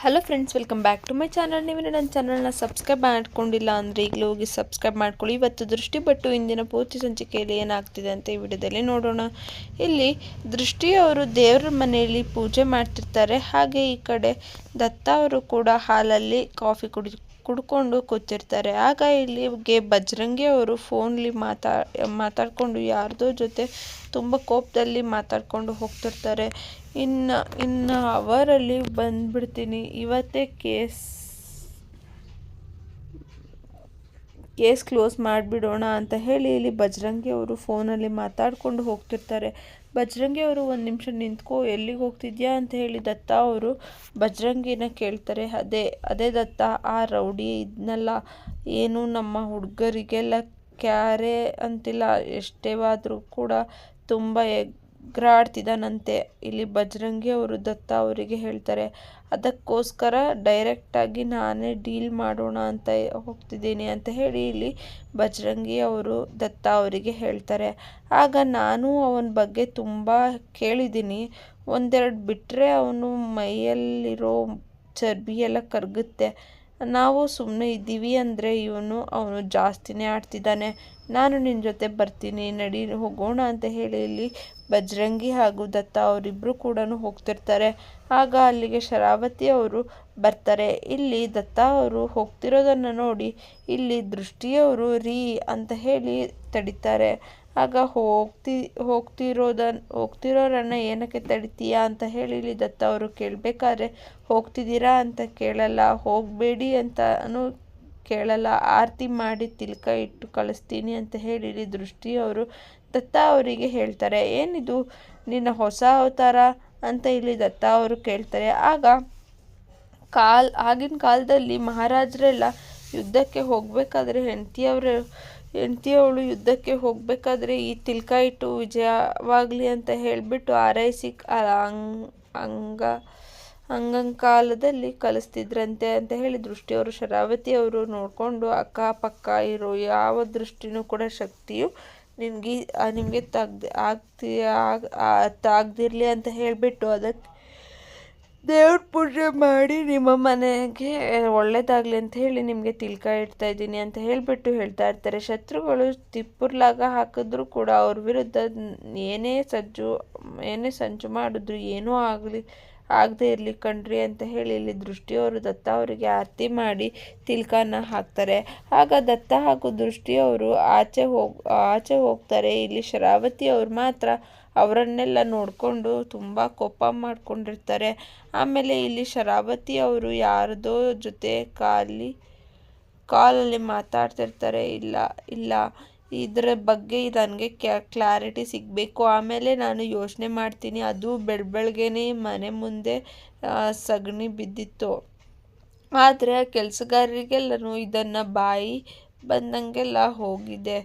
Hello friends welcome back to my channel ನೀವು ನನ್ನ ಚಾನಲ್ನ ಸಬ್ಸ್ಕ್ರೈಬ್ ಮಾಡ್ಕೊಂಡಿಲ್ಲ ಅಂದರೆ ಈಗಲೂ ಹೋಗಿ ಸಬ್ಸ್ಕ್ರೈಬ್ ಮಾಡ್ಕೊಳ್ಳಿ. ಇವತ್ತು ದೃಷ್ಟಿ ಬಟ್ಟು ಇಂದಿನ ಪೂರ್ತಿ ಸಂಚಿಕೆಯಲ್ಲಿ ಏನಾಗ್ತಿದೆ ಅಂತ ಈ ವಿಡಿಯೋದಲ್ಲಿ ನೋಡೋಣ. ಇಲ್ಲಿ ದೃಷ್ಟಿ ಅವರು ದೇವರ ಮನೆಯಲ್ಲಿ ಪೂಜೆ ಮಾಡ್ತಿರ್ತಾರೆ. ಹಾಗೆ ಈ ಕಡೆ ದತ್ತ ಅವರು ಕೂಡ ಹಾಲಲ್ಲಿ ಕಾಫಿ ಕುಡಿ, ಕುಡ್ಕೊಂಡು ಕೂತಿರ್ತಾರೆ. ಆಗ ಇಲ್ಲಿಗೆ ಬಜರಂಗಿ ಅವರು ಫೋನ್ಲಿ ಮಾತಾ, ಮಾತಾಡಿಕೊಂಡು ಯಾರ್ದೋ ಜೊತೆ ತುಂಬ ಕೋಪದಲ್ಲಿ ಮಾತಾಡ್ಕೊಂಡು ಹೋಗ್ತಿರ್ತಾರೆ. ಇನ್ನು ಇನ್ನು ಅವರಲ್ಲಿ ಬಂದುಬಿಡ್ತೀನಿ. ಇವತ್ತೇ ಕೇಸ್ ಕೇಸ್ ಕ್ಲೋಸ್ ಮಾಡಿಬಿಡೋಣ ಅಂತ ಹೇಳಿ ಇಲ್ಲಿ ಬಜರಂಗಿ ಅವರು ಫೋನಲ್ಲಿ ಮಾತಾಡ್ಕೊಂಡು ಹೋಗ್ತಿರ್ತಾರೆ. ಬಜರಂಗಿ ಅವರು ಒಂದು ನಿಮಿಷ ನಿಂತ್ಕೋ, ಎಲ್ಲಿಗೆ ಹೋಗ್ತಿದ್ಯಾ ಅಂತ ಹೇಳಿ ದತ್ತ ಅವರು ಬಜರಂಗಿನ ಕೇಳ್ತಾರೆ. ಅದೇ ಅದೇ ದತ್ತ, ಆ ರೌಡಿ ಇದನ್ನೆಲ್ಲ ಏನು ನಮ್ಮ ಹುಡುಗರಿಗೆಲ್ಲ ಕ್ಯಾರೆ ಅಂತಿಲ್ಲ ಎಷ್ಟೇವಾದರೂ ಕೂಡ ತುಂಬ ಎಗ್ರಾಡ್ತಿದ್ದಾನಂತೆ ಇಲ್ಲಿ ಬಜರಂಗಿ ಅವರು ದತ್ತ ಅವರಿಗೆ ಹೇಳ್ತಾರೆ, ಅದಕ್ಕೋಸ್ಕರ ಡೈರೆಕ್ಟಾಗಿ ನಾನೇ ಡೀಲ್ ಮಾಡೋಣ ಅಂತ ಹೋಗ್ತಿದ್ದೀನಿ ಅಂತ ಹೇಳಿ ಇಲ್ಲಿ ಬಜರಂಗಿ ಅವರು ದತ್ತ ಅವರಿಗೆ ಹೇಳ್ತಾರೆ. ಆಗ ನಾನು ಅವನ ಬಗ್ಗೆ ತುಂಬ ಕೇಳಿದ್ದೀನಿ. ಒಂದೆರಡು ಬಿಟ್ಟರೆ ಅವನು ಮೈಯಲ್ಲಿರೋ ಚರ್ಬಿ ಎಲ್ಲ ಕರಗುತ್ತೆ. ನಾವು ಸುಮ್ಮನೆ ಇದ್ದೀವಿ ಅಂದರೆ ಇವನು ಅವನು ಜಾಸ್ತಿನೇ ಆಡ್ತಿದ್ದಾನೆ. ನಾನು ನಿನ್ನ ಜೊತೆ ಬರ್ತೀನಿ, ನಡಿ ಹೋಗೋಣ ಅಂತ ಹೇಳಿ ಇಲ್ಲಿ. ಬಜರಂಗಿ ಹಾಗೂ ದತ್ತ ಅವರಿಬ್ಬರು ಕೂಡ ಹೋಗ್ತಿರ್ತಾರೆ. ಆಗ ಅಲ್ಲಿಗೆ ಶರಾವತಿ ಅವರು ಬರ್ತಾರೆ. ಇಲ್ಲಿ ದತ್ತ ಅವರು ಹೋಗ್ತಿರೋದನ್ನು ನೋಡಿ ಇಲ್ಲಿ ದೃಷ್ಟಿಯವರು ರೀ ಅಂತ ಹೇಳಿ ತಡಿತಾರೆ. ಆಗ ಹೋಗ್ತಿ ಹೋಗ್ತಿರೋದನ್ನ ಹೋಗ್ತಿರೋರನ್ನ ಏನಕ್ಕೆ ತಡಿತೀಯಾ ಅಂತ ಹೇಳಿ ಇಲ್ಲಿ ದತ್ತ ಅವರು ಕೇಳಬೇಕಾದ್ರೆ ಹೋಗ್ತಿದ್ದೀರಾ ಅಂತ ಕೇಳಲ್ಲ. ಹೋಗಬೇಡಿ ಅಂತನೂ ಕೇಳಲ್ಲ. ಆರತಿ ಮಾಡಿ ತಿಲಕ ಇಟ್ಟು ಕಳಿಸ್ತೀನಿ ಅಂತ ಹೇಳಿ ಇಲ್ಲಿ ದೃಷ್ಟಿಯವರು ದತ್ತ ಅವರಿಗೆ ಹೇಳ್ತಾರೆ. ಏನಿದು? ನಿನ್ನ ಹೊಸ ಅವತಾರ ಅಂತ ಇಲ್ಲಿ ದತ್ತ ಅವರು ಕೇಳ್ತಾರೆ. ಆಗ ಕಾಲ್, ಆಗಿನ ಕಾಲದಲ್ಲಿ ಮಹಾರಾಜರೆಲ್ಲ ಯುದ್ಧಕ್ಕೆ ಹೋಗಬೇಕಾದ್ರೆ ಹೆಂಡತಿಯವರು, ಹೆಂಡತಿಯವಳು ಯುದ್ಧಕ್ಕೆ ಹೋಗಬೇಕಾದ್ರೆ ಈ ತಿಲ್ಕ ಇಟ್ಟು ವಿಜಯವಾಗಲಿ ಅಂತ ಹೇಳಿಬಿಟ್ಟು ಆರೈಸಿ ಅಂಗ ಕಾಲದಲ್ಲಿ ಕಲಿಸ್ತಿದ್ರಂತೆ ಅಂತ ಹೇಳಿ ದೃಷ್ಟಿಯವರು ಶರಾವತಿಯವರು ನೋಡಿಕೊಂಡು ಅಕ್ಕಪಕ್ಕ ಇರೋ ಯಾವ ದೃಷ್ಟಿನೂ ಕೂಡ ಶಕ್ತಿಯು ನಿನಗೆ ನಿಮಗೆ ತಗ್ದು, ಆಗ್ತಿ ತಾಗ್ದಿರಲಿ ಅಂತ ಹೇಳಿಬಿಟ್ಟು ಅದಕ್ಕೆ ದೇವ್ರ ಪೂಜೆ ಮಾಡಿ ನಿಮ್ಮ ಮನೆಗೆ ಒಳ್ಳೇದಾಗಲಿ ಅಂತ ಹೇಳಿ ನಿಮಗೆ ತಿಲ್ಕ ಇಡ್ತಾ ಇದ್ದೀನಿ ಅಂತ ಹೇಳಿಬಿಟ್ಟು ಹೇಳ್ತಾ ಇರ್ತಾರೆ. ಶತ್ರುಗಳು ತಿಪ್ಪುರ್ಲಾಗ ಹಾಕಿದ್ರೂ ಕೂಡ ಅವ್ರ ವಿರುದ್ಧ ಏನೇ ಸಜ್ಜು, ಏನೇ ಸಂಚು ಮಾಡಿದ್ರು ಏನೂ ಆಗಲಿ ಆಗದೆ ಇರಲಿ ಕಣ್ರಿ ಅಂತ ಹೇಳಿ ಇಲ್ಲಿ ದೃಷ್ಟಿಯವರು ದತ್ತ ಅವರಿಗೆ ಆರತಿ ಮಾಡಿ ತಿಲ್ಕನ ಹಾಕ್ತಾರೆ. ಆಗ ದತ್ತ ಹಾಗೂ ದೃಷ್ಟಿಯವರು ಆಚೆ ಹೋಗ್, ಆಚೆ ಹೋಗ್ತಾರೆ. ಇಲ್ಲಿ ಶರಾವತಿ ಅವರು ಮಾತ್ರ ಅವರನ್ನೆಲ್ಲ ನೋಡಿಕೊಂಡು ತುಂಬ ಕೋಪ ಮಾಡಿಕೊಂಡಿರ್ತಾರೆ. ಆಮೇಲೆ ಇಲ್ಲಿ ಶರಾವತಿ ಅವರು ಯಾರದೋ ಜೊತೆ ಕಾಲಿ, ಕಾಲಲ್ಲಿ ಮಾತಾಡ್ತಿರ್ತಾರೆ. ಇಲ್ಲ ಇಲ್ಲ. ಇದರ ಬಗ್ಗೆ ನನಗೆ ಕ್ಯಾ ಕ್ಲಾರಿಟಿ ಸಿಗಬೇಕು. ಆಮೇಲೆ ನಾನು ಯೋಚನೆ ಮಾಡ್ತೀನಿ, ಅದು ಬೆಳ ಬೆಳಗ್ಗೆನೇ ಮನೆ ಮುಂದೆ ಸಗಣಿ ಬಿದ್ದಿತ್ತು. ಆದರೆ ಕೆಲಸಗಾರರಿಗೆಲ್ಲನೂ ಇದನ್ನು ಬಾಯಿ ಬಂದಂಗೆಲ್ಲ ಹೋಗಿದೆ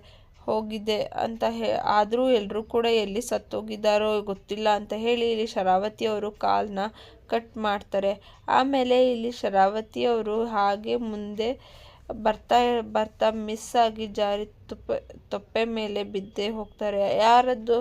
ಹೋಗಿದೆ ಅಂತ ಹೇ, ಆದರೂ ಎಲ್ಲರೂ ಕೂಡ ಎಲ್ಲಿ ಸತ್ತೋಗಿದ್ದಾರೋ ಗೊತ್ತಿಲ್ಲ ಅಂತ ಹೇಳಿ ಇಲ್ಲಿ ಶರಾವತಿಯವರು ಕಾಲನ್ನ ಕಟ್ ಮಾಡ್ತಾರೆ. ಆಮೇಲೆ ಇಲ್ಲಿ ಶರಾವತಿಯವರು ಹಾಗೆ ಮುಂದೆ ಬರ್ತಾ ಬರ್ತಾ ಮಿಸ್ ಆಗಿ ಜಾರಿ ತುಪ್ಪ, ತೊಪ್ಪೆ ಮೇಲೆ ಬಿದ್ದೇ ಹೋಗ್ತಾರೆ. ಯಾರದ್ದು,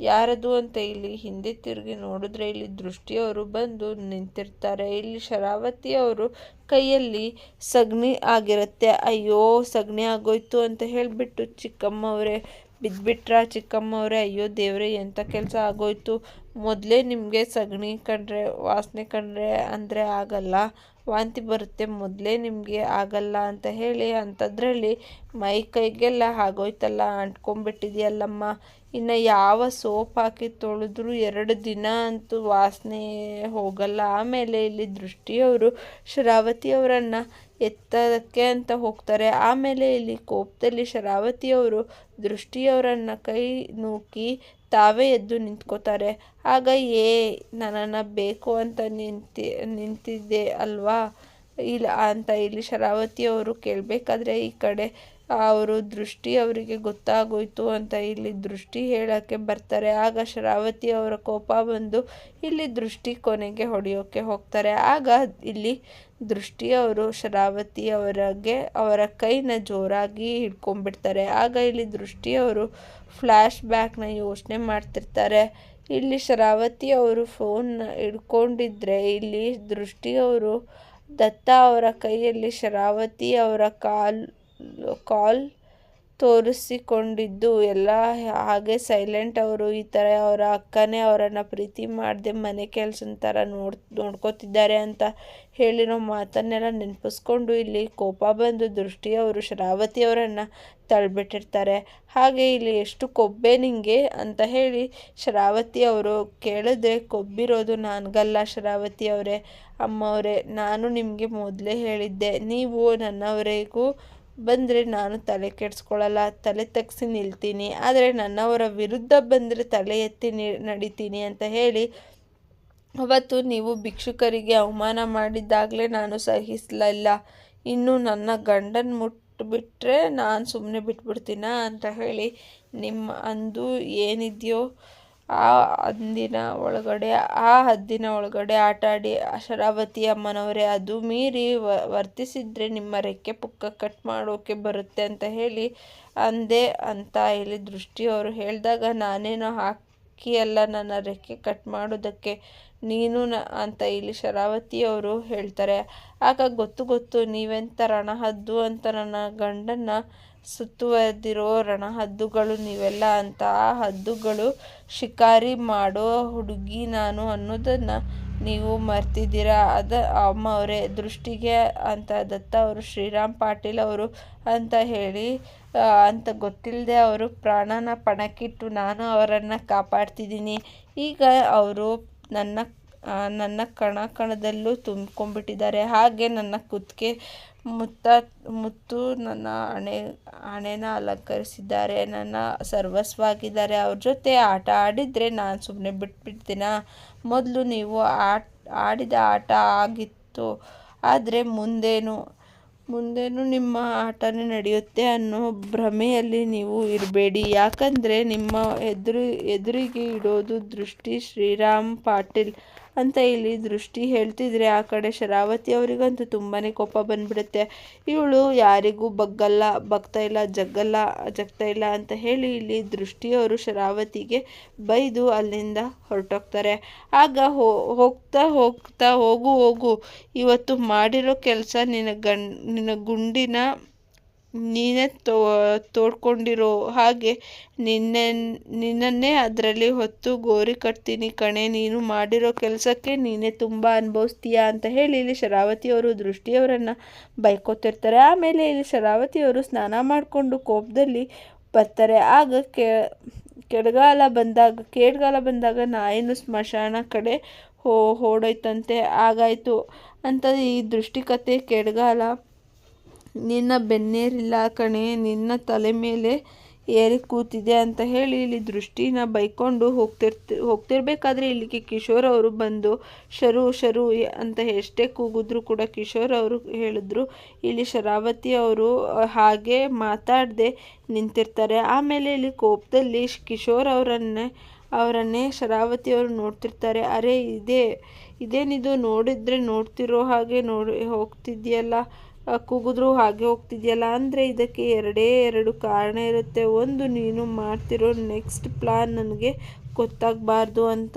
ಯಾರದು ಅಂತ ಇಲ್ಲಿ ಹಿಂದೆ ತಿರುಗಿ ನೋಡಿದ್ರೆ ಇಲ್ಲಿ ದೃಷ್ಟಿಯವರು ಬಂದು ನಿಂತಿರ್ತಾರೆ. ಇಲ್ಲಿ ಶರಾವತಿ ಅವರು ಕೈಯಲ್ಲಿ ಸಗಣಿ ಆಗಿರುತ್ತೆ. ಅಯ್ಯೋ, ಸಗಣಿ ಆಗೋಯ್ತು ಅಂತ ಹೇಳಿಬಿಟ್ಟು ಚಿಕ್ಕಮ್ಮವರೇ ಬಿದ್ದುಬಿಟ್ರ ಚಿಕ್ಕಮ್ಮವರೇ, ಅಯ್ಯೋ ದೇವ್ರೆ, ಎಂಥ ಕೆಲಸ ಆಗೋಯ್ತು. ಮೊದಲೇ ನಿಮಗೆ ಸಗಣಿ ಕಂಡ್ರೆ, ವಾಸನೆ ಕಂಡ್ರೆ ಅಂದರೆ ಆಗಲ್ಲ. ವಾಂತಿ ಬರುತ್ತೆ, ಮೊದಲೇ ನಿಮಗೆ ಆಗಲ್ಲ ಅಂತ ಹೇಳಿ ಅಂಥದ್ರಲ್ಲಿ ಮೈ ಕೈಗೆಲ್ಲ ಆಗೋಯ್ತಲ್ಲ ಅಂಟ್ಕೊಂಬಿಟ್ಟಿದೆಯಲ್ಲಮ್ಮ ಇನ್ನು ಯಾವ ಸೋಪ್ ಹಾಕಿ ತೊಳೆದ್ರು ಎರಡು ದಿನ ಅಂತೂ ವಾಸನೆ ಹೋಗಲ್ಲ. ಆಮೇಲೆ ಇಲ್ಲಿ ದೃಷ್ಟಿಯವರು ಶರಾವತಿಯವರನ್ನು ಎತ್ತದಕ್ಕೆ ಅಂತ ಹೋಗ್ತಾರೆ. ಆಮೇಲೆ ಇಲ್ಲಿ ಕೋಪದಲ್ಲಿ ಶರಾವತಿಯವರು ದೃಷ್ಟಿಯವರನ್ನು ಕೈ ನೂಕಿ ತಾವೇ ಎದ್ದು ನಿಂತ್ಕೋತಾರೆ. ಆಗ, ಏ, ನನ್ನನ್ನು ಬೇಕು ಅಂತ ನಿಂತಿ, ನಿಂತಿದ್ದೆ ಅಲ್ವಾ? ಇಲ್ಲ, ಅಂತ ಇಲ್ಲಿ ಶರಾವತಿಯವರು ಕೇಳಬೇಕಾದ್ರೆ ಈ ಕಡೆ ಅವರು ದೃಷ್ಟಿ ಅವರಿಗೆ ಗೊತ್ತಾಗೋಯ್ತು ಅಂತ ಇಲ್ಲಿ ದೃಷ್ಟಿ ಹೇಳೋಕ್ಕೆ ಬರ್ತಾರೆ. ಆಗ ಶರಾವತಿ ಅವರ ಕೋಪ ಬಂದು ಇಲ್ಲಿ ದೃಷ್ಟಿ ಕೊನೆಗೆ ಹೊಡೆಯೋಕ್ಕೆ ಹೋಗ್ತಾರೆ. ಆಗ ಇಲ್ಲಿ ದೃಷ್ಟಿ ಅವರು ಶರಾವತಿ ಅವರಿಗೆ ಅವರ ಕೈನ ಜೋರಾಗಿ ಹಿಡ್ಕೊಂಡ್ಬಿಡ್ತಾರೆ. ಆಗ ಇಲ್ಲಿ ದೃಷ್ಟಿ ಅವರು ಫ್ಲ್ಯಾಶ್ ಬ್ಯಾಕ್ನ ಯೋಚನೆ ಮಾಡ್ತಿರ್ತಾರೆ. ಇಲ್ಲಿ ಶರಾವತಿ ಅವರು ಫೋನ್ ಹಿಡ್ಕೊಂಡಿದ್ರೆ ಇಲ್ಲಿ ದೃಷ್ಟಿ ಅವರು ದತ್ತ ಅವರ ಕೈಯಲ್ಲಿ ಶರಾವತಿ ಅವರ ಕಾಲ್ ಕಾಲ್ ತೋರಿಸಿಕೊಂಡಿದ್ದು. ಎಲ್ಲ ಹಾಗೆ ಸೈಲೆಂಟ್ ಅವರು ಈ ಥರ ಅವರ ಅಕ್ಕನೇ ಅವರನ್ನು ಪ್ರೀತಿ ಮಾಡದೆ ಮನೆ ಕೆಲಸದ ಥರ ನೋಡ್, ನೋಡ್ಕೋತಿದ್ದಾರೆ ಅಂತ ಹೇಳಿರೋ ಮಾತನ್ನೆಲ್ಲ ನೆನಪಿಸ್ಕೊಂಡು ಇಲ್ಲಿ ಕೋಪ ಬಂದು ದೃಷ್ಟಿ ಅವರು ಅವರನ್ನು ತಳ್ಬಿಟ್ಟಿರ್ತಾರೆ. ಹಾಗೆ ಇಲ್ಲಿ ಎಷ್ಟು ಕೊಬ್ಬೆ ನಿಂಗೆ ಅಂತ ಹೇಳಿ ಶರಾವತಿ ಅವರು ಕೇಳಿದ್ರೆ, ಕೊಬ್ಬಿರೋದು ನನಗಲ್ಲ ಶರಾವತಿ ಅವರೇ, ಅಮ್ಮವರೇ, ನಾನು ನಿಮಗೆ ಮೊದಲೇ ಹೇಳಿದ್ದೆ. ನೀವು ನನ್ನವರೆಗೂ ಬಂದರೆ ನಾನು ತಲೆ ಕೆಡಿಸ್ಕೊಳ್ಳಲ್ಲ ತಲೆ ತಗ್ಸಿ ನಿಲ್ತೀನಿ, ಆದರೆ ನನ್ನವರ ವಿರುದ್ಧ ಬಂದರೆ ತಲೆ ಎತ್ತಿ ನಡಿತೀನಿ ಅಂತ ಹೇಳಿ ಅವತ್ತು ನೀವು ಭಿಕ್ಷುಕರಿಗೆ ಅವಮಾನ ಮಾಡಿದ್ದಾಗಲೇ ನಾನು ಸಹಿಸಲಿಲ್ಲ. ಇನ್ನು ನನ್ನ ಗಂಡನ ಮುಟ್ಬಿಟ್ರೆ ನಾನು ಸುಮ್ಮನೆ ಬಿಟ್ಬಿಡ್ತೀನ ಅಂತ ಹೇಳಿ ನಿಮ್ಮ ಅಂದು ಏನಿದೆಯೋ ಆ ಅಂದಿನ ಒಳಗಡೆ, ಆ ಹದ್ದಿನ ಒಳಗಡೆ ಆಟಾಡಿ ಶರಾವತಿ ಅಮ್ಮನವರೇ, ಅದು ಮೀರಿ ವರ್ತಿಸಿದರೆ ನಿಮ್ಮ ರೆಕ್ಕೆ ಪುಕ್ಕ ಕಟ್ ಮಾಡೋಕೆ ಬರುತ್ತೆ ಅಂತ ಹೇಳಿ ಅಂದೆ ಅಂತ ಇಲ್ಲಿ ದೃಷ್ಟಿಯವರು ಹೇಳಿದಾಗ, ನಾನೇನೋ ಹಾಕಿಯಲ್ಲ ನನ್ನ ರೆಕ್ಕೆ ಕಟ್ ಮಾಡೋದಕ್ಕೆ, ನೀನು ಅಂತ ಇಲ್ಲಿ ಶರಾವತಿಯವರು ಹೇಳ್ತಾರೆ. ಆಗ ಗೊತ್ತು ಗೊತ್ತು ನೀವೆಂಥ ರಣಹದ್ದು ಅಂತ ನನ್ನ ಗಂಡನ್ನ ಸುತ್ತುವರೆದಿರೋ ರಣಹದ್ದುಗಳು ನೀವೆಲ್ಲ ಅಂತ ಆ ಹದ್ದುಗಳು ಶಿಕಾರಿ ಮಾಡೋ ಹುಡುಗಿ ನಾನು ಅನ್ನೋದನ್ನ ನೀವು ಮರ್ತಿದ್ದೀರಾ? ಅದ ಅಮ್ಮ ಅವರೇ, ದೃಷ್ಟಿಗೆ ಅಂತ ದತ್ತ ಅವರು, ಶ್ರೀರಾಮ್ ಪಾಟೀಲ್ ಅವರು ಅಂತ ಹೇಳಿ ಅಂತ ಗೊತ್ತಿಲ್ಲದೆ ಅವರು ಪ್ರಾಣನ ಪಣಕ್ಕಿಟ್ಟು ನಾನು ಅವರನ್ನು ಕಾಪಾಡ್ತಿದ್ದೀನಿ. ಈಗ ಅವರು ನನ್ನ ನನ್ನ ಕಣ ಕಣದಲ್ಲೂ ತುಂಬ್ಕೊಂಡ್ಬಿಟ್ಟಿದ್ದಾರೆ. ಹಾಗೆ ನನ್ನ ಕುತ್ತಿಗೆ ಮುತ್ತ, ಮುತ್ತು ನನ್ನ ಹಣೆ, ಹಣೆನ ಅಲಂಕರಿಸಿದ್ದಾರೆ. ನನ್ನ ಸರ್ವಸ್ವಾಗಿದ್ದಾರೆ. ಅವ್ರ ಜೊತೆ ಆಟ ಆಡಿದರೆ ನಾನು ಸುಮ್ಮನೆ ಬಿಟ್ಬಿಡ್ತೀನ? ಮೊದಲು ನೀವು ಆಟ, ಆಡಿದ ಆಟ ಆಗಿತ್ತು. ಆದರೆ ಮುಂದೇನು ಮುಂದೇನು ನಿಮ್ಮ ಆಟನೇ ನಡೆಯುತ್ತೆ ಅನ್ನೋ ಭ್ರಮೆಯಲ್ಲಿ ನೀವು ಇರಬೇಡಿ. ಯಾಕಂದರೆ ನಿಮ್ಮ ಎದುರು, ಎದುರಿಗೆ ಇಡೋದು ದೃಷ್ಟಿ ಶ್ರೀರಾಮ್ ಪಾಟೀಲ್. ಅಂತ ಇಲ್ಲಿ ದೃಷ್ಟಿ ಹೇಳ್ತಿದ್ರೆ ಆ ಕಡೆ ಶರಾವತಿ ಅವರಿಗಂತೂ ತುಂಬಾ ಕೋಪ ಬಂದ್ಬಿಡುತ್ತೆ. ಇವಳು ಯಾರಿಗೂ ಬಗ್ಗಲ್ಲ, ಬಗ್ತಾ ಇಲ್ಲ, ಜಗ್ಗಲ್ಲ, ಜಗ್ತಾ ಇಲ್ಲ ಅಂತ ಹೇಳಿ ಇಲ್ಲಿ ದೃಷ್ಟಿಯವರು ಶರಾವತಿಗೆ ಬೈದು ಅಲ್ಲಿಂದ ಹೊರಟೋಗ್ತಾರೆ. ಆಗ ಹೋಗ್ತಾ ಹೋಗ್ತಾ ಹೋಗು ಹೋಗು ಇವತ್ತು ಮಾಡಿರೋ ಕೆಲಸ ನಿನ್ನ ಗಂಡ್, ನಿನ್ನ ಗುಂಡಿನ ನೀನೇ ತೋ, ತೋಡ್ಕೊಂಡಿರೋ ಹಾಗೆ ನಿನ್ನೆ, ನಿನ್ನನ್ನೇ ಅದರಲ್ಲಿ ಹೊತ್ತು ಗೋರಿ ಕಟ್ತೀನಿ ಕಣೆ, ನೀನು ಮಾಡಿರೋ ಕೆಲಸಕ್ಕೆ ನೀನೇ ತುಂಬ ಅನುಭವಿಸ್ತೀಯಾ ಅಂತ ಹೇಳಿ ಇಲ್ಲಿ ಶರಾವತಿಯವರು ದೃಷ್ಟಿಯವರನ್ನು ಬೈಕೋತಿರ್ತಾರೆ. ಆಮೇಲೆ ಇಲ್ಲಿ ಶರಾವತಿಯವರು ಸ್ನಾನ ಮಾಡಿಕೊಂಡು ಕೋಪದಲ್ಲಿ ಬರ್ತಾರೆ. ಆಗ ಕೆ, ಕೆಡಗಾಲ ಬಂದಾಗ, ಕೇಡ್ಗಾಲ ಬಂದಾಗ ನಾಯಿನು ಸ್ಮಶಾನ ಕಡೆ ಹೋ, ಓಡೋಯ್ತಂತೆ. ಆಗಾಯಿತು. ಅಂತ ಈ ದೃಷ್ಟಿಕತೆ ಕೆಳಗಾಲ ನಿನ್ನ ಬೆನ್ನೇರಿಲ್ಲ ಕಣೆ, ನಿನ್ನ ತಲೆ ಮೇಲೆ ಏರಿ ಕೂತಿದೆ ಅಂತ ಹೇಳಿ ಇಲ್ಲಿ ದೃಷ್ಟಿನ ಬೈಕೊಂಡು ಹೋಗ್ತಿರ್ತಿ, ಹೋಗ್ತಿರ್ಬೇಕಾದ್ರೆ ಇಲ್ಲಿಗೆ ಕಿಶೋರ್ ಅವರು ಬಂದು, ಶರು ಶರು ಅಂತ ಎಷ್ಟೇ ಕೂಗಿದ್ರು ಕೂಡ ಕಿಶೋರ್ ಅವರು ಹೇಳಿದ್ರು. ಇಲ್ಲಿ ಶರಾವತಿ ಅವರು ಹಾಗೆ ಮಾತಾಡದೆ ನಿಂತಿರ್ತಾರೆ. ಆಮೇಲೆ ಇಲ್ಲಿ ಕೋಪದಲ್ಲಿ ಕಿಶೋರ್ ಅವರನ್ನೇ ಅವರನ್ನೇ ಶರಾವತಿ ಅವರು ನೋಡ್ತಿರ್ತಾರೆ. ಅರೆ, ಇದೇ, ಇದೇನಿದು? ನೋಡಿದ್ರೆ ನೋಡ್ತಿರೋ ಹಾಗೆ ನೋಡಿ ಹೋಗ್ತಿದ್ಯಲ್ಲ ಕೂಗಿದ್ರು ಹಾಗೆ ಹೋಗ್ತಿದೆಯಲ್ಲ? ಅಂದರೆ ಇದಕ್ಕೆ ಎರಡೇ ಎರಡು ಕಾರಣ ಇರುತ್ತೆ. ಒಂದು, ನೀನು ಮಾಡ್ತಿರೋ ನೆಕ್ಸ್ಟ್ ಪ್ಲಾನ್ ನನಗೆ ಗೊತ್ತಾಗಬಾರ್ದು ಅಂತ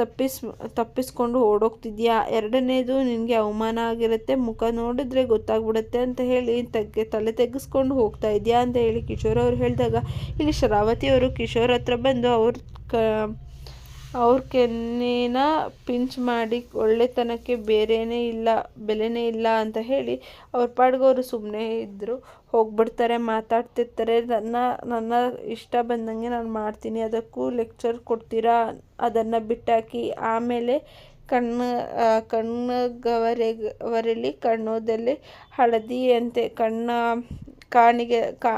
ತಪ್ಪಿಸ್, ತಪ್ಪಿಸ್ಕೊಂಡು ಓಡೋಗ್ತಿದ್ಯಾ? ಎರಡನೇದು ನಿನಗೆ ಅವಮಾನ ಆಗಿರುತ್ತೆ. ಮುಖ ನೋಡಿದ್ರೆ ಗೊತ್ತಾಗ್ಬಿಡುತ್ತೆ ಅಂತ ಹೇಳಿ ತಗ್ಗೆ, ತಲೆ ತೆಗೆಸ್ಕೊಂಡು ಹೋಗ್ತಾ ಇದೆಯಾ ಅಂತ ಹೇಳಿ ಕಿಶೋರ್ ಅವ್ರು ಹೇಳಿದಾಗ, ಇಲ್ಲಿ ಶರಾವತಿ ಅವರು ಕಿಶೋರ್ ಹತ್ರ ಬಂದು ಅವ್ರ ಕ ಅವ್ರ ಕೆನ್ನೇನ ಪಿಂಚ್ ಮಾಡಿ ಒಳ್ಳೆತನಕ್ಕೆ ಬೇರೆಯೇ ಇಲ್ಲ, ಬೆಲೆನೇ ಇಲ್ಲ ಅಂತ ಹೇಳಿ ಅವ್ರ ಪಾಡ್ಗೆ ಅವರು ಸುಮ್ಮನೆ ಇದ್ದರು ಹೋಗ್ಬಿಡ್ತಾರೆ, ಮಾತಾಡ್ತಿರ್ತಾರೆ. ನನ್ನ ನನ್ನ ಇಷ್ಟ ಬಂದಂಗೆ ನಾನು ಮಾಡ್ತೀನಿ. ಅದಕ್ಕೂ ಲೆಕ್ಚರ್ ಕೊಡ್ತೀರಾ? ಅದನ್ನು ಬಿಟ್ಟಾಕಿ ಆಮೇಲೆ ಕಣ್ಣು ಕಣ್ಣಗವರೆಗೆ ಕಣ್ಣೋದಲ್ಲಿ ಹಳದಿಯಂತೆ ಕಣ್ಣ ಕಾಣಿಗೆ, ಕಾ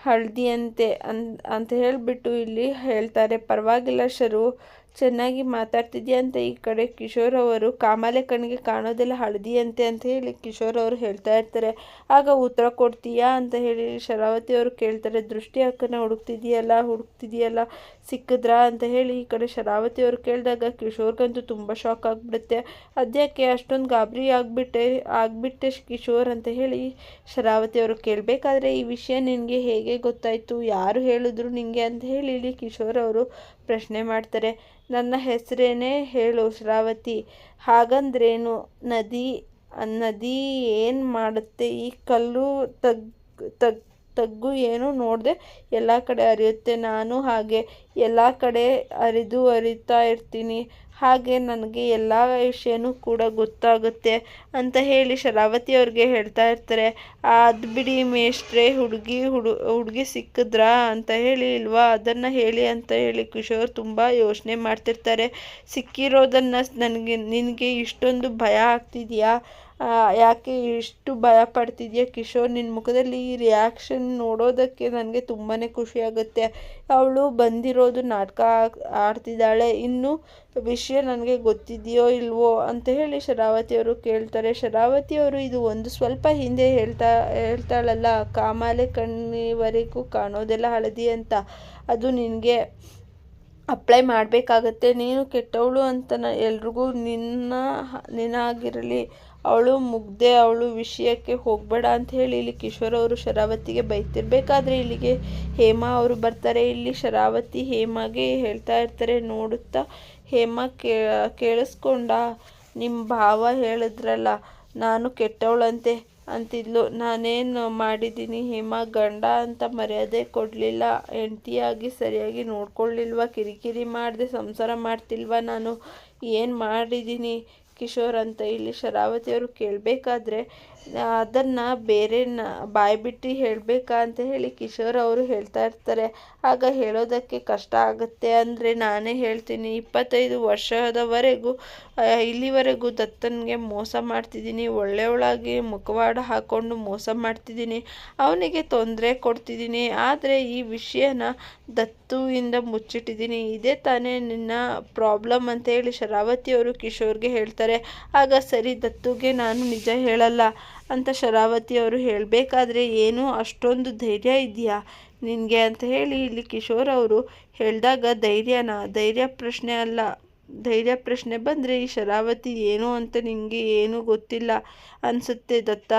ಹಳದಿಯಂತೆ ಅನ್ ಅಂತ ಹೇಳಿಬಿಟ್ಟು ಇಲ್ಲಿ ಹೇಳ್ತಾರೆ. ಪರವಾಗಿಲ್ಲ ಶರು ಚೆನ್ನಾಗಿ ಮಾತಾಡ್ತಿದ್ಯಾ ಅಂತ ಈ ಕಡೆ ಕಿಶೋರ್ ಅವರು, ಕಾಮಾಲೆ ಕಣ್ಣಿಗೆ ಕಾಣೋದೆಲ್ಲ ಹಳದಿಯಂತೆ ಅಂತ ಹೇಳಿ ಕಿಶೋರ್ ಅವರು ಹೇಳ್ತಾ ಇರ್ತಾರೆ. ಆಗ ಉತ್ತರ ಕೊಡ್ತೀಯಾ ಅಂತ ಹೇಳಿ ಶರಾವತಿ ಅವರು ಕೇಳ್ತಾರೆ. ದೃಷ್ಟಿ ಅಕ್ಕನ ಹುಡುಕ್ತಿದೆಯಲ್ಲ ಹುಡುಕ್ತಿದೆಯಲ್ಲ ಸಿಕ್ಕಿದ್ರಾ ಅಂತ ಹೇಳಿ ಈ ಕಡೆ ಶರಾವತಿ ಅವರು ಕೇಳಿದಾಗ ಕಿಶೋರ್ಗಂತೂ ತುಂಬ ಶಾಕ್ ಆಗಿಬಿಡುತ್ತೆ. ಅದ್ಯಾಕೆ ಅಷ್ಟೊಂದು ಗಾಬರಿ ಆಗಿಬಿಟ್ಟೆ ಆಗಿಬಿಟ್ಟೆ ಕಿಶೋರ್ ಅಂತ ಹೇಳಿ ಶರಾವತಿ ಅವರು ಕೇಳಬೇಕಾದ್ರೆ ಈ ವಿಷಯ ನಿನಗೆ ಹೇಗೆ ಗೊತ್ತಾಯಿತು? ಯಾರು ಹೇಳಿದ್ರು ನಿನಗೆ ಅಂತ ಹೇಳಿ ಕಿಶೋರ್ ಅವರು. ಪ್ರಶ್ನೆ ಮಾಡ್ತಾರೆ, ನನ್ನ ಹೆಸರೇನೇ ಹೇಳು ಶ್ರಾವತಿ, ಹಾಗಂದ್ರೇನು? ನದಿ ನದಿ ಏನು ಮಾಡುತ್ತೆ? ಈ ಕಲ್ಲು ತಗ್ ತಗ್, ತಗ್ಗು ಏನು ನೋಡದೆ? ಎಲ್ಲ ಕಡೆ ಹರಿಯುತ್ತೆ, ನಾನು ಹಾಗೆ ಎಲ್ಲ ಕಡೆ ಹರಿದು ಹರಿತಾ ಇರ್ತೀನಿ. ಹಾಗೆ ನನಗೆ ಎಲ್ಲ ವಿಷಯನೂ ಕೂಡ ಗೊತ್ತಾಗುತ್ತೆ ಅಂತ ಹೇಳಿ ಶರಾವತಿ ಅವ್ರಿಗೆ ಹೇಳ್ತಾ ಇರ್ತಾರೆ. ಅದು ಬಿಡಿ ಮೇಷ್ಟ್ರೆ, ಹುಡುಗಿ ಹುಡು, ಹುಡುಗಿ ಸಿಕ್ಕಿದ್ರಾ ಅಂತ ಹೇಳಿ ಇಲ್ವಾ? ಅದನ್ನು ಹೇಳಿ ಅಂತ ಹೇಳಿ ಕಿಶೋರ್ ತುಂಬ ಯೋಚನೆ ಮಾಡ್ತಿರ್ತಾರೆ. ಸಿಕ್ಕಿರೋದನ್ನು ನನಗೆ, ನಿನಗೆ ಇಷ್ಟೊಂದು ಭಯ ಆಗ್ತಿದೆಯಾ? ಯಾಕೆ ಇಷ್ಟು ಭಯ ಪಡ್ತಿದ್ಯಾ ಕಿಶೋರ್? ನಿನ್ನ ಮುಖದಲ್ಲಿ ಈ ರಿಯಾಕ್ಷನ್ ನೋಡೋದಕ್ಕೆ ನನಗೆ ತುಂಬಾ ಖುಷಿಯಾಗುತ್ತೆ ಅವಳು ಬಂದಿರೋದು ನಾಟಕ ಆಡ್ತಿದ್ದಾಳೆ. ಇನ್ನು ವಿಷಯ ನನಗೆ ಗೊತ್ತಿದೆಯೋ ಇಲ್ವೋ ಅಂತ ಹೇಳಿ ಶರಾವತಿಯವರು ಕೇಳ್ತಾರೆ. ಶರಾವತಿಯವರು ಇದು ಒಂದು ಸ್ವಲ್ಪ ಹಿಂದೆ ಹೇಳ್ತಾ, ಹೇಳ್ತಾಳಲ್ಲ, ಕಾಮಾಲೆ ಕಣ್ಣಿವರೆಗೂ ಕಾಣೋದೆಲ್ಲ ಹಳದಿ ಅಂತ. ಅದು ನಿನಗೆ ಅಪ್ಲೈ ಮಾಡಬೇಕಾಗತ್ತೆ. ನೀನು ಕೆಟ್ಟವಳು ಅಂತ ಎಲ್ರಿಗೂ ನಿನ್ನ ನಿನ್ನಾಗಿರಲಿ ಅವಳು ಮುಗ್ದೆ ಅವಳು ವಿಷಯಕ್ಕೆ ಹೋಗಬೇಡ ಅಂತ ಹೇಳಿ ಇಲ್ಲಿ ಕಿಶೋರ್ ಅವರು ಶರಾವತಿಗೆ ಬೈತಿರ್ಬೇಕಾದ್ರೆ ಇಲ್ಲಿಗೆ. ಹೇಮಾ ಅವರು ಬರ್ತಾರೆ. ಇಲ್ಲಿ ಶರಾವತಿ ಹೇಮಾಗೆ ಹೇಳ್ತಾ ಇರ್ತಾರೆ. ನೋಡುತ್ತಾ ಹೇಮಾ ಕೇಳಿಸ್ಕೊಂಡ ನಿಮ್ಮ ಭಾವ ಹೇಳಿದ್ರಲ್ಲ, ನಾನು ಕೆಟ್ಟವಳಂತೆ ಅಂತಿದ್ಲು. ನಾನೇನು ಮಾಡಿದ್ದೀನಿ? ಹೇಮಾ ಗಂಡ ಅಂತ ಮರ್ಯಾದೆ ಕೊಡಲಿಲ್ಲ. ಹೆಂಡತಿಯಾಗಿ ಸರಿಯಾಗಿ ನೋಡ್ಕೊಳ್ಳಿಲ್ವ? ಕಿರಿಕಿರಿ ಮಾಡಿದೆ ಸಂಸಾರ ಮಾಡ್ತಿಲ್ವ ನಾನು? ಏನು ಮಾಡಿದ್ದೀನಿ? ಕಿಶೋರ್ ಅಂತ ಇಲ್ಲಿ ಶರಾವತಿಯವರು ಕೇಳಬೇಕಾದ್ರೆ ಅದನ್ನು ಬಾಯಿ ಬಾಯ್ಬಿಟ್ಟು ಹೇಳಬೇಕಾ ಅಂತ ಹೇಳಿ ಕಿಶೋರ್ ಅವರು ಹೇಳ್ತಾ ಇರ್ತಾರೆ. ಆಗ ಹೇಳೋದಕ್ಕೆ ಕಷ್ಟ ಆಗುತ್ತೆ ಅಂದರೆ ನಾನೇ ಹೇಳ್ತೀನಿ. ಇಪ್ಪತ್ತೈದು ವರ್ಷದವರೆಗೂ ಇಲ್ಲಿವರೆಗೂ ದತ್ತನಿಗೆ ಮೋಸ ಮಾಡ್ತಿದ್ದೀನಿ. ಒಳ್ಳೆಯವಳಾಗಿ ಮುಖವಾಡ ಹಾಕ್ಕೊಂಡು ಮೋಸ ಮಾಡ್ತಿದ್ದೀನಿ. ಅವನಿಗೆ ತೊಂದರೆ ಕೊಡ್ತಿದ್ದೀನಿ. ಆದರೆ ಈ ವಿಷಯನ ದತ್ತುವಿಂದ ಮುಚ್ಚಿಟ್ಟಿದ್ದೀನಿ. ಇದೇ ತಾನೇ ನಿನ್ನ ಪ್ರಾಬ್ಲಮ್ ಅಂತ ಹೇಳಿ ಶರಾವತಿಯವರು ಕಿಶೋರ್ಗೆ ಹೇಳ್ತಾರೆ. ಆಗ ಸರಿ ದತ್ತುಗೆ ನಾನು ನಿಜ ಹೇಳಲ್ಲ. ಅಂತ ಶರಾವತಿ ಅವರು ಹೇಳಬೇಕಾದ್ರೆ, ಏನು, ಅಷ್ಟೊಂದು ಧೈರ್ಯ ಇದೆಯಾ ನಿನಗೆ? ಅಂತ ಹೇಳಿ ಇಲ್ಲಿ ಕಿಶೋರ್ ಅವರು ಹೇಳಿದಾಗ, ಧೈರ್ಯನ? ಧೈರ್ಯ ಪ್ರಶ್ನೆ ಅಲ್ಲ. ಧೈರ್ಯ ಪ್ರಶ್ನೆ ಬಂದರೆ ಈ ಶರಾವತಿ ಏನು ಅಂತ ನಿಮಗೆ ಏನೂ ಗೊತ್ತಿಲ್ಲ ಅನಿಸುತ್ತೆ ದತ್ತ.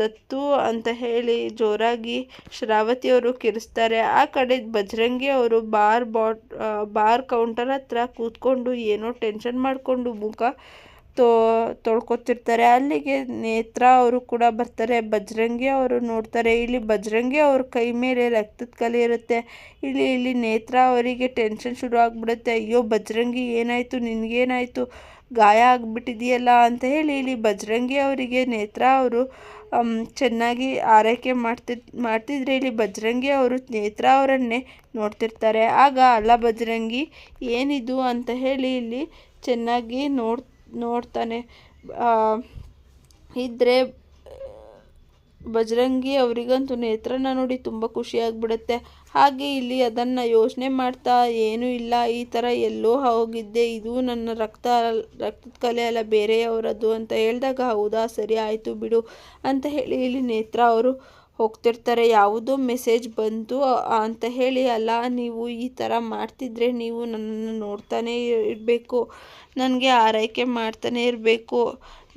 ದತ್ತು ಅಂತ ಹೇಳಿ ಜೋರಾಗಿ ಶರಾವತಿಯವರು ಕಿರಿಸ್ತಾರೆ. ಆ ಕಡೆ ಬಜರಂಗಿ ಅವರು ಬಾರ್ ಬಾಟ್ ಬಾರ್ ಕೌಂಟರ್ ಹತ್ರ ಕೂತ್ಕೊಂಡು ಏನೋ ಟೆನ್ಷನ್ ಮಾಡಿಕೊಂಡು ಮುಖ ತೋ, ತೊಳ್ಕೊತಿರ್ತಾರೆ. ಅಲ್ಲಿಗೆ ನೇತ್ರ ಅವರು ಕೂಡ ಬರ್ತಾರೆ. ಬಜರಂಗಿ ಅವರು ನೋಡ್ತಾರೆ. ಇಲ್ಲಿ ಬಜರಂಗಿ ಅವ್ರ ಕೈ ಮೇಲೆ ರಕ್ತದ ಕಲೆ ಇರುತ್ತೆ. ಇಲ್ಲಿ ಇಲ್ಲಿ ನೇತ್ರ ಅವರಿಗೆ ಟೆನ್ಷನ್ ಶುರು ಆಗಿಬಿಡುತ್ತೆ. ಅಯ್ಯೋ, ಬಜರಂಗಿ ಏನಾಯಿತು? ನಿನಗೇನಾಯಿತು? ಗಾಯ ಆಗಿಬಿಟ್ಟಿದೆಯಲ್ಲ ಅಂತ ಹೇಳಿ ಇಲ್ಲಿ ಬಜರಂಗಿ ಅವರಿಗೆ ನೇತ್ರ ಅವರು ಚೆನ್ನಾಗಿ ಆರೈಕೆ ಮಾಡ್ತಿ, ಮಾಡ್ತಿದ್ರೆ ಇಲ್ಲಿ ಬಜರಂಗಿ ಅವರು ನೇತ್ರ ಅವರನ್ನೇ ನೋಡ್ತಿರ್ತಾರೆ. ಆಗ, ಅಲ್ಲ ಬಜರಂಗಿ, ಏನಿದು? ಅಂತ ಹೇಳಿ ಇಲ್ಲಿ ಚೆನ್ನಾಗಿ ನೋಡ್ ನೋಡ್ತಾನೆ. ಇದ್ದರೆ ಬಜರಂಗಿ ಅವರಿಗಂತೂ ನೇತ್ರನ ನೋಡಿ ತುಂಬ ಖುಷಿಯಾಗಿಬಿಡುತ್ತೆ ಹಾಗೆ ಇಲ್ಲಿ ಅದನ್ನು ಯೋಚನೆ ಮಾಡ್ತಾ, ಏನೂ ಇಲ್ಲ, ಈ ಥರ ಎಲ್ಲೋ ಹೋಗಿದ್ದೆ. ಇದು ನನ್ನ ರಕ್ತ, ರಕ್ತದ ಕಲೆ ಅಲ್ಲ ಬೇರೆಯವರದ್ದು ಅಂತ ಹೇಳಿದಾಗ, ಹೌದಾ, ಸರಿ, ಆಯಿತು ಬಿಡು. ಅಂತ ಹೇಳಿ ಇಲ್ಲಿ ನೇತ್ರ ಅವರು ಹೋಗ್ತಿರ್ತಾರೆ, ಯಾವುದೋ ಮೆಸೇಜ್ ಬಂತು ಅಂತ ಹೇಳಿ, ಅಲ್ಲ, ನೀವು ಈ ಥರ ಮಾಡ್ತಿದ್ರೆ ನೀವು ನನ್ನನ್ನು ನೋಡ್ತಾನೇ ಇರಬೇಕು, ನನಗೆ ಆರೈಕೆ ಮಾಡ್ತಾನೆ ಇರಬೇಕು,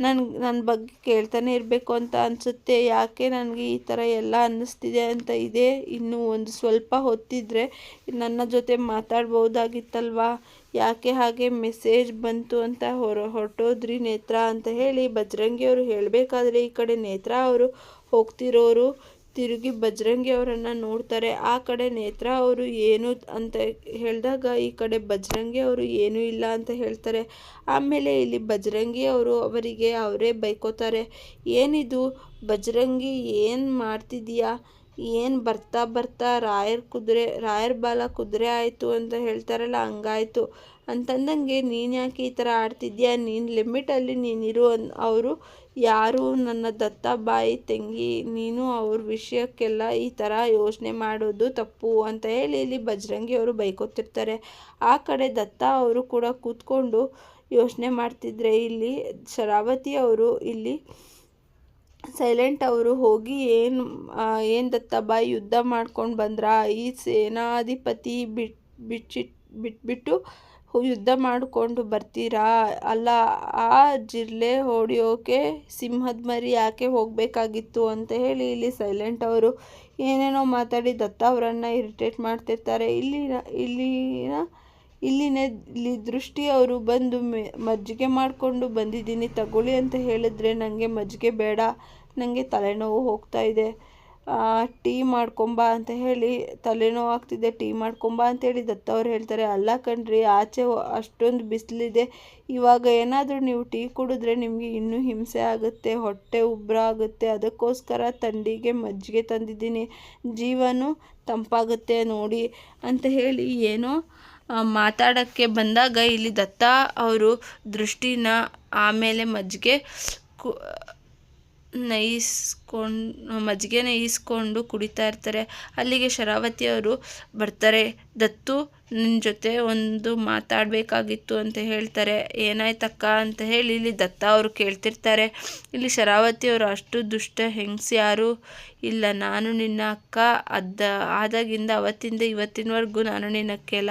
ನನ್ ನನ್ನ ಬಗ್ಗೆ ಕೇಳ್ತಾನೆ ಇರಬೇಕು ಅಂತ ಅನಿಸುತ್ತೆ, ಯಾಕೆ ನನಗೆ ಈ ಥರ ಎಲ್ಲ ಅನ್ನಿಸ್ತಿದೆ ಅಂತ ಇದೆ, ಇನ್ನು ಒಂದು ಸ್ವಲ್ಪ ಹೊತ್ತಿದ್ರೆ ನನ್ನ ಜೊತೆ ಮಾತಾಡ್ಬೋದಾಗಿತ್ತಲ್ವಾ ಯಾಕೆ ಹಾಗೆ ಮೆಸೇಜ್ ಬಂತು ಅಂತ ಹೊರ, ಹೊರಟೋದ್ರಿ ನೇತ್ರ ಅಂತ ಹೇಳಿ, ಬಜರಂಗಿಯವರು ಹೇಳಬೇಕಾದ್ರೆ ಈ ಕಡೆ ನೇತ್ರ ಅವರು ಹೋಗ್ತಿರೋರು ತಿರುಗಿ ಬಜರಂಗಿ ಅವರನ್ನು ನೋಡ್ತಾರೆ. ಆ ಕಡೆ ನೇತ್ರ ಅವರು ಏನು ಅಂತ ಹೇಳಿದಾಗ ಈ ಕಡೆ ಬಜರಂಗಿ ಅವರು ಏನೂ ಇಲ್ಲ ಅಂತ ಹೇಳ್ತಾರೆ. ಆಮೇಲೆ ಇಲ್ಲಿ ಬಜರಂಗಿ ಅವರು ಅವರಿಗೆ ಅವರೇ ಬೈಕೋತಾರೆ. ಏನಿದು? ಬಜರಂಗಿ ಏನು ಮಾಡ್ತಿದೀಯಾ ಏನು ಬರ್ತಾ ಬರ್ತಾ ರಾಯರ್ ಕುದುರೆ, ರಾಯರ್ ಬಾಲ ಕುದುರೆ ಆಯಿತು ಅಂತ ಹೇಳ್ತಾರಲ್ಲ, ಹಂಗಾಯಿತು. ಅಂತಂದಂಗೆ ನೀನು ಯಾಕೆ ಈ ಥರ ಆಡ್ತಿದ್ಯಾ ನೀನು ಲಿಮಿಟಲ್ಲಿ ನೀನಿರು ಅನ್ ಅವರು ಯಾರು ನನ್ನ ದತ್ತ ಬಾಯಿ ತಂಗಿ, ನೀನು ಅವ್ರ ವಿಷಯಕ್ಕೆಲ್ಲ ಈ ಥರ ಯೋಚನೆ ಮಾಡೋದು ತಪ್ಪು ಅಂತ ಹೇಳಿ ಇಲ್ಲಿ ಬಜರಂಗಿ ಅವರು ಬೈಕೋತಿರ್ತಾರೆ. ಆ ಕಡೆ ದತ್ತ ಅವರು ಕೂಡ ಕೂತ್ಕೊಂಡು ಯೋಚನೆ ಮಾಡ್ತಿದ್ರೆ ಇಲ್ಲಿ ಶರಾವತಿ ಅವರು ಇಲ್ಲಿ ಸೈಲೆಂಟ್ ಅವರು ಹೋಗಿ ಏನು ಏನು ದತ್ತಾಬಾಯಿ ಯುದ್ಧ ಮಾಡ್ಕೊಂಡು ಬಂದ್ರ? ಈ ಸೇನಾಧಿಪತಿ ಬಿಟ್, ಬಿಚ್ಚಿಟ್ ಬಿಟ್ಬಿಟ್ಟು ಯುದ್ಧ ಮಾಡಿಕೊಂಡು ಬರ್ತೀರಾ? ಅಲ್ಲ, ಆ ಜಿರ್ಲೆ ಹೊಡೆಯೋಕೆ ಸಿಂಹದ ಮರಿ ಯಾಕೆ ಹೋಗಬೇಕಾಗಿತ್ತು ಅಂತ ಹೇಳಿ ಇಲ್ಲಿ ಸೈಲೆಂಟ್ ಅವರು ಏನೇನೋ ಮಾತಾಡಿ ದತ್ತ ಅವರನ್ನು ಇರಿಟೇಟ್ ಮಾಡ್ತಿರ್ತಾರೆ. ಇಲ್ಲಿನ ಇಲ್ಲಿನ ಇಲ್ಲಿನ ಇಲ್ಲಿ ದೃಷ್ಟಿ ಅವರು ಬಂದು ಮಜ್ಜಿಗೆ ಮಾಡಿಕೊಂಡು ಬಂದಿದ್ದೀನಿ, ತಗೊಳ್ಳಿ ಅಂತ ಹೇಳಿದ್ರೆ ನನಗೆ ಮಜ್ಜಿಗೆ ಬೇಡ. ನನಗೆ ತಲೆನೋವು ಹೋಗ್ತಾ ಇದೆ. ಟೀ ಮಾಡ್ಕೊಂಬಾ ಅಂತ ಹೇಳಿ ತಲೆನೋವು ಆಗ್ತಿದೆ. ಟೀ ಮಾಡ್ಕೊಂಬ ಅಂತೇಳಿ ದತ್ತವ್ರು ಹೇಳ್ತಾರೆ. ಅಲ್ಲ ಕಣ್ರಿ, ಆಚೆ ಅಷ್ಟೊಂದು ಬಿಸಿಲಿದೆ. ಇವಾಗ ಏನಾದರೂ ನೀವು ಟೀ ಕುಡಿದ್ರೆ ನಿಮಗೆ ಇನ್ನೂ ಹಿಂಸೆ ಆಗುತ್ತೆ, ಹೊಟ್ಟೆ ಉಬ್ಬರ ಆಗುತ್ತೆ. ಅದಕ್ಕೋಸ್ಕರ ಥಂಡಿಗೆ ಮಜ್ಜಿಗೆ ತಂದಿದ್ದೀನಿ. ಜೀವನು ತಂಪಾಗುತ್ತೆ ನೋಡಿ ಅಂತ ಹೇಳಿ ಏನೋ ಮಾತಾಡೋಕ್ಕೆ ಬಂದಾಗ ಇಲ್ಲಿ ದತ್ತ ಅವರು ದೃಷ್ಟಿನ ಆಮೇಲೆ ಮಜ್ಜಿಗೆ ಕು ನಯಿಸ್ಕೊಂಡು, ಮಜ್ಜಿಗೆ ನೈಸ್ಕೊಂಡು ಕುಡಿತಾ ಇರ್ತಾರೆ. ಅಲ್ಲಿಗೆ ಶರಾವತಿ ಅವರು ಬರ್ತಾರೆ. ದತ್ತು ನಿನ್ನ ಜೊತೆ ಒಂದು ಮಾತಾಡಬೇಕಾಗಿತ್ತು ಅಂತ ಹೇಳ್ತಾರೆ. ಏನಾಯ್ತಕ್ಕ ಅಂತ ಹೇಳಿ ಇಲ್ಲಿ ದತ್ತ ಅವರು ಕೇಳ್ತಿರ್ತಾರೆ. ಇಲ್ಲಿ ಶರಾವತಿ ಅವರು ಅಷ್ಟು ದುಷ್ಟ ಹೆಂಗ್ಸಿ ಯಾರು ಇಲ್ಲ. ನಾನು ನಿನ್ನ ಅಕ್ಕ. ಅದ, ಆದಾಗಿಂದ ಅವತ್ತಿಂದ ಇವತ್ತಿನವರೆಗೂ ನಾನು ನಿನ್ನ ಕೆಲ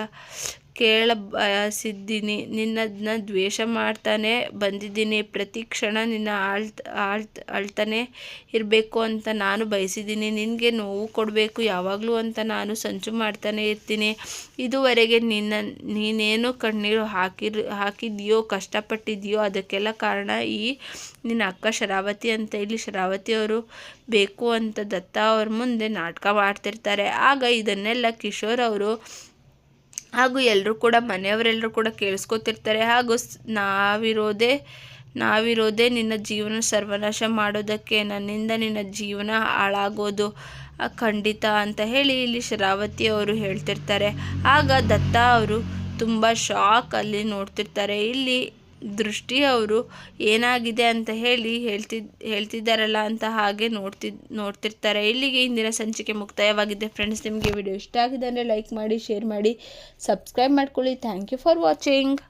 ಕೇಳ ಬಯಸಿದ್ದೀನಿ ನಿನ್ನದನ್ನ ದ್ವೇಷ ಮಾಡ್ತಾನೆ ಬಂದಿದ್ದೀನಿ. ಪ್ರತಿ ಕ್ಷಣ ನಿನ್ನ ಆಳ್ತ ಆಳ್ತ, ಅಳ್ತಾನೆ ಇರಬೇಕು ಅಂತ ನಾನು ಬಯಸಿದ್ದೀನಿ. ನಿನಗೆ ನೋವು ಕೊಡಬೇಕು. ಯಾವಾಗಲೂ ಅಂತ ನಾನು ಸಂಚು ಮಾಡ್ತಾನೆ ಇರ್ತೀನಿ. ಇದುವರೆಗೆ ನಿನ್ನ, ನೀನೇನು ಕಣ್ಣೀರು ಹಾಕಿರ್ ಹಾಕಿದೆಯೋ ಕಷ್ಟಪಟ್ಟಿದೆಯೋ ಅದಕ್ಕೆಲ್ಲ ಕಾರಣ ಈ ನಿನ್ನ ಅಕ್ಕ ಶರಾವತಿ ಅಂತ. ಇಲ್ಲಿ ಶರಾವತಿ ಅವರು ಬೇಕು ಅಂತ ದತ್ತ ಅವ್ರ ಮುಂದೆ ನಾಟಕ ಮಾಡ್ತಿರ್ತಾರೆ. ಆಗ ಇದನ್ನೆಲ್ಲ ಕಿಶೋರ್ ಅವರು ಹಾಗೂ ಎಲ್ಲರೂ ಕೂಡ ಮನೆಯವರೆಲ್ಲರೂ ಕೂಡ ಕೇಳಿಸ್ಕೊತಿರ್ತಾರೆ. ಹಾಗೂ ನಾವಿರೋದೇ ನಾವಿರೋದೇ ನಿನ್ನ ಜೀವನ ಸರ್ವನಾಶ ಮಾಡೋದಕ್ಕೆ, ನನ್ನಿಂದ ನಿನ್ನ ಜೀವನ ಹಾಳಾಗೋದು ಖಂಡಿತ ಅಂತ ಹೇಳಿ ಇಲ್ಲಿ ಶರಾವತಿ ಅವರು ಹೇಳ್ತಿರ್ತಾರೆ. ಆಗ ದತ್ತ ಅವರು ತುಂಬ ಶಾಕ್ ಅಲ್ಲಿ ನೋಡ್ತಿರ್ತಾರೆ. ಇಲ್ಲಿ ದೃಷ್ಟಿ ಅವರು ಏನಾಗಿದೆ ಅಂತ ಹೇಳಿ ಹೇಳ್ತಿದ್ ಹೇಳ್ತಿದ್ದಾರಲ್ಲ ಅಂತ ಹಾಗೆ ನೋಡ್ತಿದ್ ನೋಡ್ತಿರ್ತಾರೆ. ಇಲ್ಲಿಗೆ ಇಂದಿನ ಸಂಚಿಕೆ ಮುಕ್ತಾಯವಾಗಿದೆ. ಫ್ರೆಂಡ್ಸ್ ನಿಮಗೆ ವಿಡಿಯೋ ಇಷ್ಟ ಆಗಿದೆ ಅಂದರೆ ಲೈಕ್ ಮಾಡಿ ಶೇರ್ ಮಾಡಿ ಸಬ್ಸ್ಕ್ರೈಬ್ ಮಾಡ್ಕೊಳ್ಳಿ. Thank you for watching